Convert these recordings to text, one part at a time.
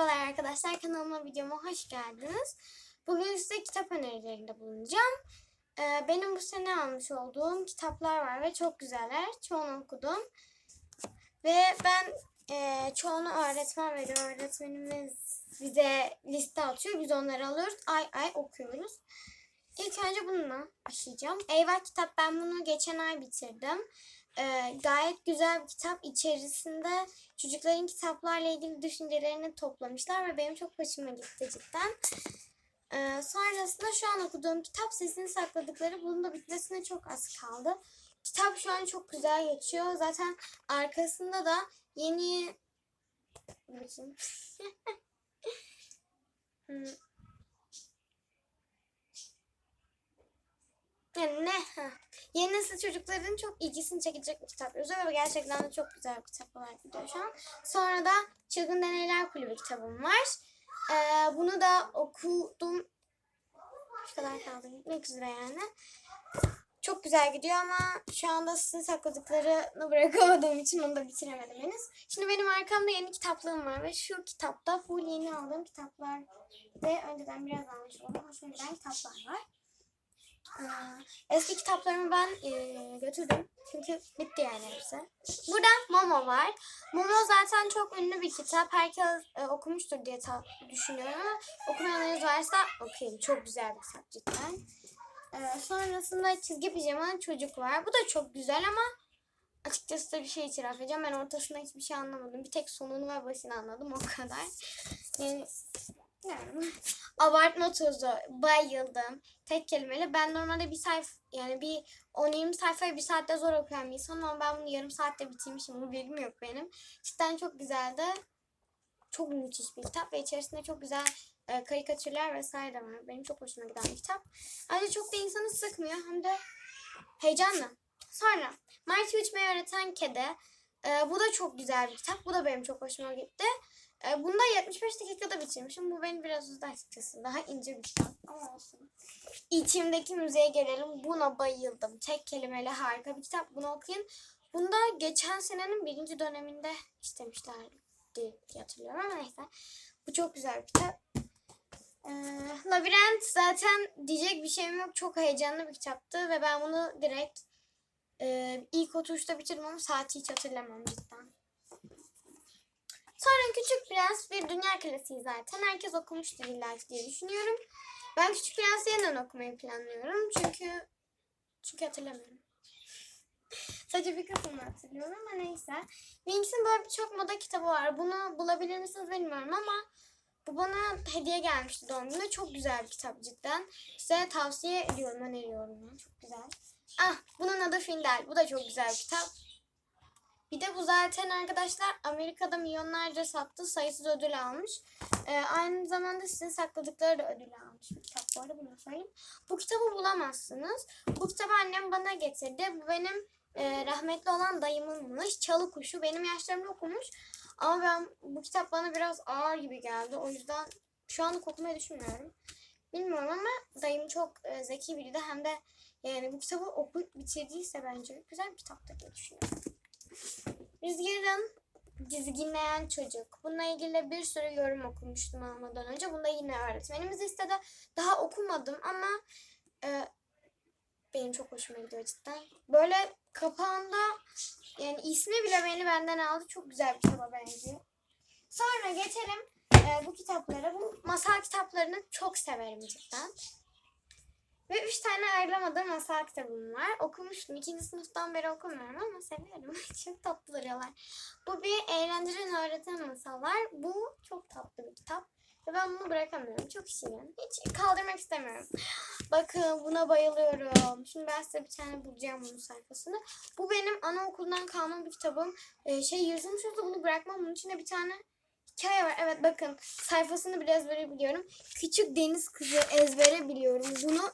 Merhabalar arkadaşlar kanalıma videoma hoş geldiniz. Bugün size kitap önerilerinde bulunacağım. Ee, benim bu sene almış olduğum kitaplar var ve çok güzeller. Çoğunu okudum. Ve ben e, çoğunu öğretmen veriyor. Öğretmenimiz bize liste atıyor. Biz onları alıyoruz. Ay ay okuyoruz. İlk önce bununla başlayacağım. Eyvah kitap ben bunu geçen ay bitirdim. Ee, gayet güzel bir kitap. İçerisinde çocukların kitaplarla ilgili düşüncelerini toplamışlar ve benim çok hoşuma gitti cidden. Ee, sonrasında şu an okuduğum kitap Sesini Sakladıkları. Bunun da bitmesine çok az kaldı. Kitap şu an çok güzel geçiyor. Zaten arkasında da yeni... Bakayım. Hmm. Yani ne? Ha. Yeni nesil çocukların çok ilgisini çekecek bir kitap yazıyor ve gerçekten de çok güzel bir kitap olarak gidiyor şu an. Sonra da Çılgın Deneyler Kulübü kitabım var. Ee, bunu da okudum. Şu kadar kaldı. Gitmek üzere yani. Çok güzel gidiyor ama şu anda sizin sakladıklarını bırakamadığım için onu da bitiremedim henüz. Şimdi benim arkamda yeni kitaplığım var ve şu kitapta full yeni aldığım kitaplar ve önceden biraz almış olduğum hoşuma giden kitaplar var. Ee, Eski kitaplarımı ben e, götürdüm. Çünkü bitti yani hepsi. Burada Momo var. Momo zaten çok ünlü bir kitap. Herkes e, okumuştur diye düşünüyorum ama okumayanlarınız varsa okuyun. Çok güzel bir kitap cidden. Ee, sonrasında çizgi pijama çocuk var. Bu da çok güzel ama açıkçası da bir şey itiraf edeceğim. Ben ortasında hiçbir şey anlamadım. Bir tek sonunu ve başını anladım o kadar. Yani abartma tozu. Bayıldım. Tek kelimeyle. Ben normalde bir sayfa yani bir 10-20 sayfayı bir saatte zor okuyan bir insanım ama ben bunu yarım saatte bitirmişim. Bu bilgim yok benim. Cidden çok güzeldi. Çok müthiş bir kitap ve içerisinde çok güzel e, karikatürler vesaire de var. Benim çok hoşuma giden bir kitap. Ayrıca çok da insanı sıkmıyor hem de heyecanlı. Sonra Marty uçmayı öğreten kedi. E, bu da çok güzel bir kitap. Bu da benim çok hoşuma gitti. E, bunu da 75 dakikada bitirmişim. Bu beni biraz üzdü açıkçası. Daha ince bir kitap ama olsun. İçimdeki müzeye gelelim. Buna bayıldım. Tek kelimeyle harika bir kitap. Bunu okuyun. Bunda geçen senenin birinci döneminde istemişlerdi diye hatırlıyorum ama neyse. Bu çok güzel bir kitap. Ee, Labirent zaten diyecek bir şeyim yok. Çok heyecanlı bir kitaptı ve ben bunu direkt e, ilk oturuşta bitirdim ama saati hiç hatırlamam cidden. Sonra Küçük Prens bir dünya klasiği zaten. Herkes okumuştur illa diye düşünüyorum. Ben Küçük Prens'i yeniden okumayı planlıyorum. Çünkü çünkü hatırlamıyorum. Sadece bir kısmını hatırlıyorum ama neyse. Winx'in böyle birçok moda kitabı var. Bunu bulabilir misiniz bilmiyorum ama bu bana hediye gelmişti doğum gününe. Çok güzel bir kitap cidden. Size tavsiye ediyorum, öneriyorum. Çok güzel. Ah, bunun adı Findel. Bu da çok güzel bir kitap. Bir de bu zaten arkadaşlar Amerika'da milyonlarca sattı. Sayısız ödül almış. Ee, aynı zamanda sizin sakladıkları da ödül almış bir kitap. Bu bunu söyleyeyim. Bu kitabı bulamazsınız. Bu kitabı annem bana getirdi. Bu benim e, rahmetli olan dayımınmış. Çalı Kuşu. Benim yaşlarımda okumuş. Ama ben bu kitap bana biraz ağır gibi geldi. O yüzden şu anlık okumayı düşünmüyorum. Bilmiyorum ama dayım çok e, zeki biriydi. Hem de yani bu kitabı okuyup bitirdiyse bence güzel bir kitaptır diye düşünüyorum. Rüzgar'ın dizginleyen çocuk. Bununla ilgili bir sürü yorum okumuştum almadan önce. Bunu da yine öğretmenimiz istedi. Daha okumadım ama e, benim çok hoşuma gidiyor cidden. Böyle kapağında yani ismi bile beni benden aldı. Çok güzel bir kitaba benziyor. Sonra geçelim e, bu kitaplara. Bu masal kitaplarını çok severim cidden. Ve üç tane ayrılamadığım masal kitabım var. Okumuştum. İkinci sınıftan beri okumuyorum ama seviyorum. çok tatlı duruyorlar. Bu bir eğlendiren öğreten masallar. Bu çok tatlı bir kitap. Ve ben bunu bırakamıyorum. Çok şirin. Hiç kaldırmak istemiyorum. Bakın buna bayılıyorum. Şimdi ben size bir tane bulacağım bunun sayfasını. Bu benim anaokulundan kalma bir kitabım. Ee, şey yırtılmış olsa bunu bırakmam. Bunun içinde bir tane hikaye var. Evet bakın sayfasını bile ezbere biliyorum. Küçük Deniz Kızı ezbere biliyorum. Bunu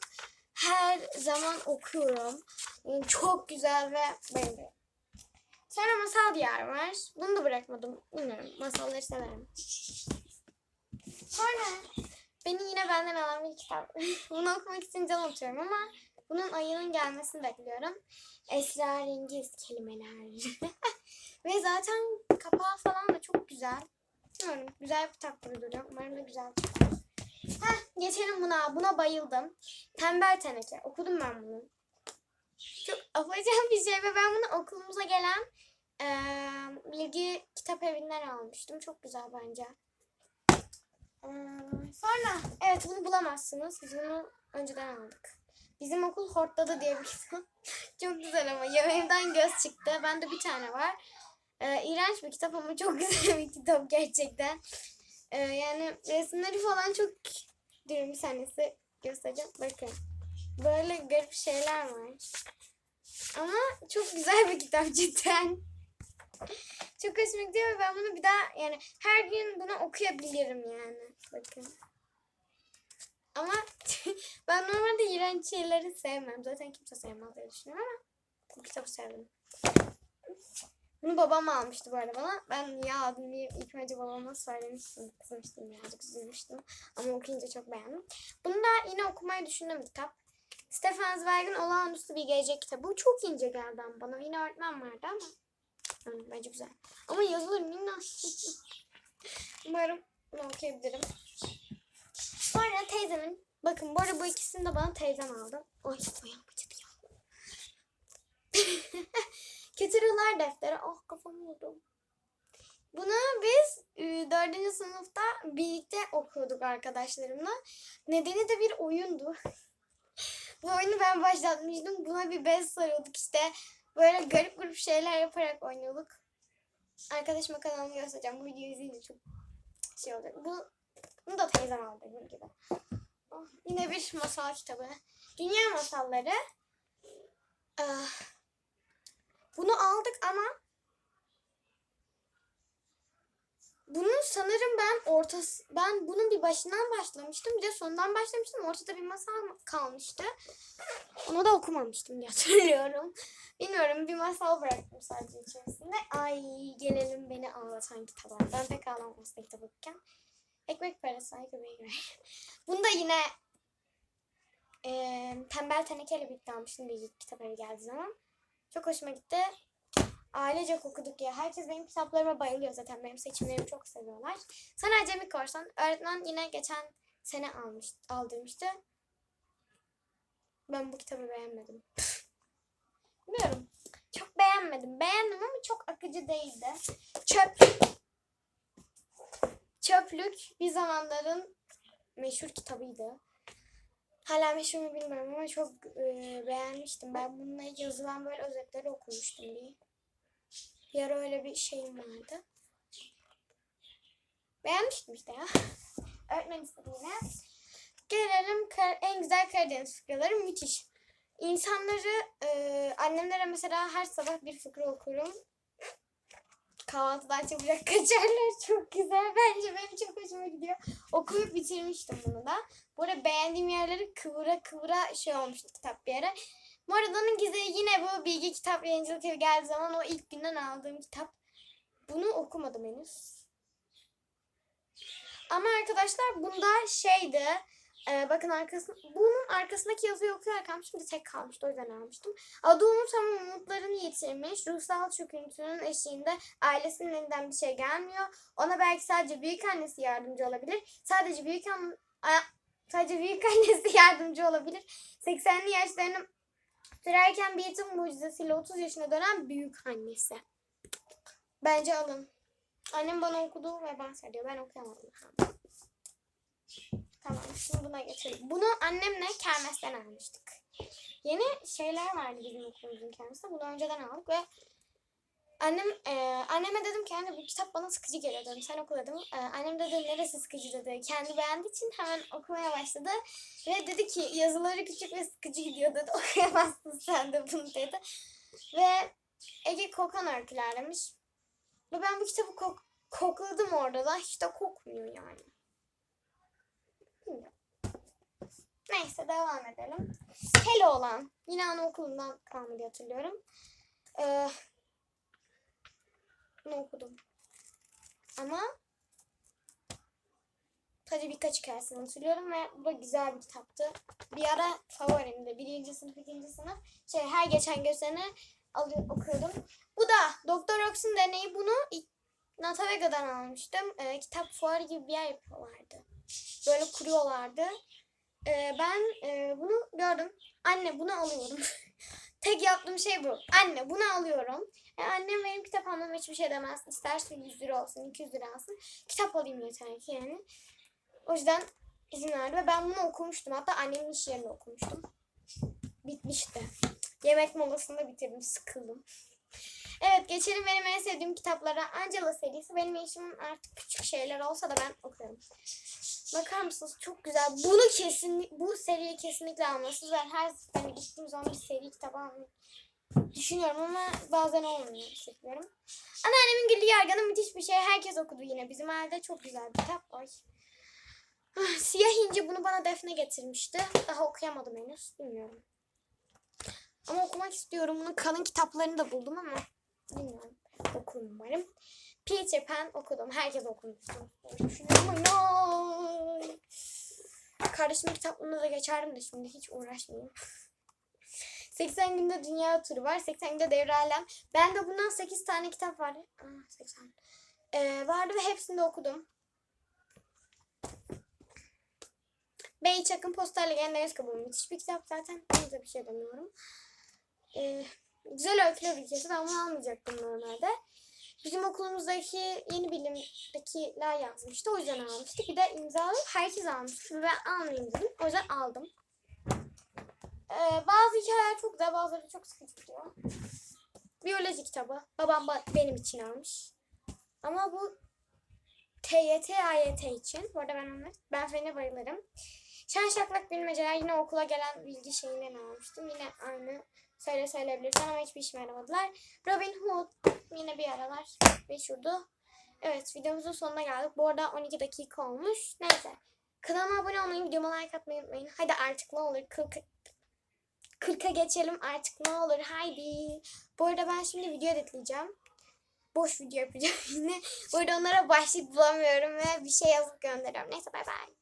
her zaman okuyorum. Yani çok güzel ve beğeniyorum. Sonra Masal Diyar var. Bunu da bırakmadım. Bilmiyorum. Masalları severim. Sonra beni yine benden alan bir kitap. Bunu okumak için can atıyorum ama bunun ayının gelmesini bekliyorum. Esrarengiz kelimeler. Ve zaten kapağı falan da çok güzel. Bilmiyorum. Güzel bir kitap duruyor. Umarım da güzel çıkar. Heh, geçelim buna. Buna bayıldım. Tembel Teneke. Okudum ben bunu. Çok afacan bir şey ve ben bunu okulumuza gelen eee, bilgi kitap evinden almıştım. Çok güzel bence. Eee, sonra evet bunu bulamazsınız. Biz bunu önceden aldık. Bizim okul hortladı diye bir kitap. çok güzel ama yemeğimden göz çıktı. Bende bir tane var. Ee, iğrenç bir kitap ama çok güzel bir kitap gerçekten. Ee, yani resimleri falan çok... Bir saniyesi göstereceğim. Bakın. Böyle garip şeyler var. Ama çok güzel bir kitap cidden. Çok hoşuma gidiyor ve ben bunu bir daha yani her gün bunu okuyabilirim yani. Bakın. Ama ben normalde iğrenç şeyleri sevmem. Zaten kimse sevmez diye düşünüyorum ama bu kitabı sevdim. Bunu babam almıştı bu arada bana. Ben niye aldım diye ilk önce babama söylemiştim. Kızmıştım birazcık üzülmüştüm. Ama okuyunca çok beğendim. Bunu da yine okumayı düşündüğüm kitap. Stefan Zweig'in Olağanüstü Bir Gelecek kitabı. Çok ince geldi ama bana. Yine öğretmen vardı ama. Hı, bence güzel. Ama yazılır minnak. Umarım bunu okuyabilirim. Sonra teyzemin. Bakın bu arada bu ikisini de bana teyzem aldı. Oy ayağım acıdı ya. Kötü Ruhlar Defteri. Oh kafam vurdum. Bunu biz e, dördüncü sınıfta birlikte okuyorduk arkadaşlarımla. Nedeni de bir oyundu. Bu oyunu ben başlatmıştım. Buna bir bez sarıyorduk işte. Böyle garip garip şeyler yaparak oynuyorduk. Arkadaşıma kanalımı göstereceğim. Bu videoyu izleyince çok şey olacak. Bu, bunu da teyzem aldı dediğim gibi. Oh, yine bir masal kitabı. Dünya masalları. Ah, aldık ama bunun sanırım ben ortası ben bunun bir başından başlamıştım bir de sondan başlamıştım. Ortada bir masal kalmıştı. Onu da okumamıştım diye hatırlıyorum. Bilmiyorum bir masal bıraktım sadece içerisinde. Ay gelelim beni ağlatan kitaba ben pek ağlamam aslında kitap okurken ekmek parası ay göbeği göbeği. Bunu da yine eee tembel tenekeyle birlikte almıştım. Bir kitap evi geldiği zaman. Çok hoşuma gitti. Ailecek okuduk ya. Herkes benim kitaplarıma bayılıyor zaten. Benim seçimlerimi çok seviyorlar. Sana Acemi Korsan. Öğretmen yine geçen sene almış, aldırmıştı. Ben bu kitabı beğenmedim. Bilmiyorum. Çok beğenmedim. Beğendim ama çok akıcı değildi. Çöp. Çöplük bir zamanların meşhur kitabıydı. Hala meşhur mu bilmiyorum ama çok e, beğenmiştim. Ben bununla yazılan böyle özetleri okumuştum bir. Bir öyle bir şeyim vardı. Beğenmiştim işte ya. Öğretmen istediğine. Gelelim en güzel Karadeniz fıkraları müthiş. İnsanları e, annemlere mesela her sabah bir fıkra okurum. Kahvaltıdan çabucak kaçarlar. Çok güzel. Bence benim çok hoşuma gidiyor. Okuyup bitirmiştim bunu da. Bu arada beğendiğim yerleri kıvıra kıvıra şey olmuştu kitap bir ara. Morada'nın Gizli yine bu bilgi kitap yayıncılık evi geldiği zaman o ilk günden aldığım kitap. Bunu okumadım henüz. Ama arkadaşlar bunda şeydi. e, bakın arkasında bunun arkasındaki yazıyı okuyorken şimdi tek kalmıştı o yüzden almıştım. Adı Umut ama umutlarını yitirmiş. Ruhsal çöküntünün eşiğinde ailesinin elinden bir şey gelmiyor. Ona belki sadece büyük annesi yardımcı olabilir. Sadece büyük an sadece büyük annesi yardımcı olabilir. 80'li yaşlarını sürerken yetim mucizesiyle 30 yaşına dönen büyük annesi. Bence alın. Annem bana okudu ve ben söylüyor. Ben okuyamadım. Tamam şimdi buna geçelim. Bunu annemle kermesten almıştık. Yeni şeyler vardı bizim okulumuzun kermesinde. Bunu önceden aldık ve annem e, anneme dedim ki anne bu kitap bana sıkıcı geliyor dedim. Sen oku dedim. E, annem dedi neresi sıkıcı dedi. Kendi beğendiği için hemen okumaya başladı. Ve dedi ki yazıları küçük ve sıkıcı gidiyor dedi. Okuyamazsın sen de bunu dedi. Ve Ege Kokan öykülerlemiş. Ve ben bu kitabı kok kokladım orada da. Hiç de kokmuyor yani. Neyse devam edelim. Keloğlan. Yine anaokulundan kalma diye hatırlıyorum. Ee, bunu okudum. Ama sadece birkaç hikayesini hatırlıyorum ve bu da güzel bir kitaptı. Bir ara favorimdi. Birinci sınıf, ikinci sınıf. Şey her geçen gün sene alıyor, okuyordum. Bu da Doktor Ox'un deneyi bunu Natavega'dan almıştım. Ee, kitap fuarı gibi bir yer yapıyorlardı. Böyle kuruyorlardı. Ee, ben e, bunu gördüm. Anne bunu alıyorum. Tek yaptığım şey bu. Anne bunu alıyorum. E, annem benim kitap almama hiçbir şey demez. İsterse 100 lira olsun, 200 lira olsun. Kitap alayım yeter ki yani. O yüzden izin verdi ve ben bunu okumuştum. Hatta annemin iş yerinde okumuştum. Bitmişti. Yemek molasında bitirdim. Sıkıldım. Evet geçelim benim en sevdiğim kitaplara. Angela serisi. Benim yaşımın artık küçük şeyler olsa da ben okuyorum. Bakar mısınız? Çok güzel. Bunu kesin, bu seriyi kesinlikle almalısınız. Ben her seferinde gittiğim zaman bir seri kitap almayı düşünüyorum ama bazen olmuyor. Hissediyorum. Anneannemin Güllü Yargan'ı müthiş bir şey. Herkes okudu yine. Bizim ailede çok güzel bir kitap. Ay. Ah, Siyah İnci bunu bana Defne getirmişti. Daha okuyamadım henüz. Bilmiyorum. Ama okumak istiyorum. Bunun kalın kitaplarını da buldum ama bilmiyorum. Okurum umarım. Peter Pan okudum. Herkes okumuştur. diye Düşünüyorum ama ya. Kardeşimin kitaplarına da geçerdim de şimdi hiç uğraşmayayım. 80 günde dünya turu var. 80 günde devre. Ben de bundan 8 tane kitap var. Aa, 80. Ee, vardı ve hepsini de okudum. Bey Çakın Postal Legendary Kabuğu müthiş bir kitap zaten. Ben de bir şey demiyorum. Ee, güzel öyküler ülkesi. Ben bunu almayacaktım normalde. Bizim okulumuzdaki yeni bilimdekiler yazmıştı. O yüzden almıştık. Bir de imzalı herkes almıştı. Ben almayayım dedim. O yüzden aldım. Ee, bazı hikayeler çok güzel, bazıları çok sıkıcı gidiyor. Biyoloji kitabı. Babam ba- benim için almış. Ama bu TYT, AYT için. Bu arada ben onları, ben fene bayılırım. Şen şaklak bilmeceler yine okula gelen bilgi şeyinden almıştım. Yine aynı söyle söyleyebilirsen ama hiçbir işime yaramadılar. Robin Hood yine bir aralar meşhurdu. Evet videomuzun sonuna geldik. Bu arada 12 dakika olmuş. Neyse. Kanalıma abone olmayı, videoma like atmayı unutmayın. Hadi artık ne olur 40 40'a geçelim artık ne olur haydi. Bu arada ben şimdi video editleyeceğim. Boş video yapacağım yine. Bu arada onlara başlık bulamıyorum ve bir şey yazıp gönderiyorum. Neyse bay bay.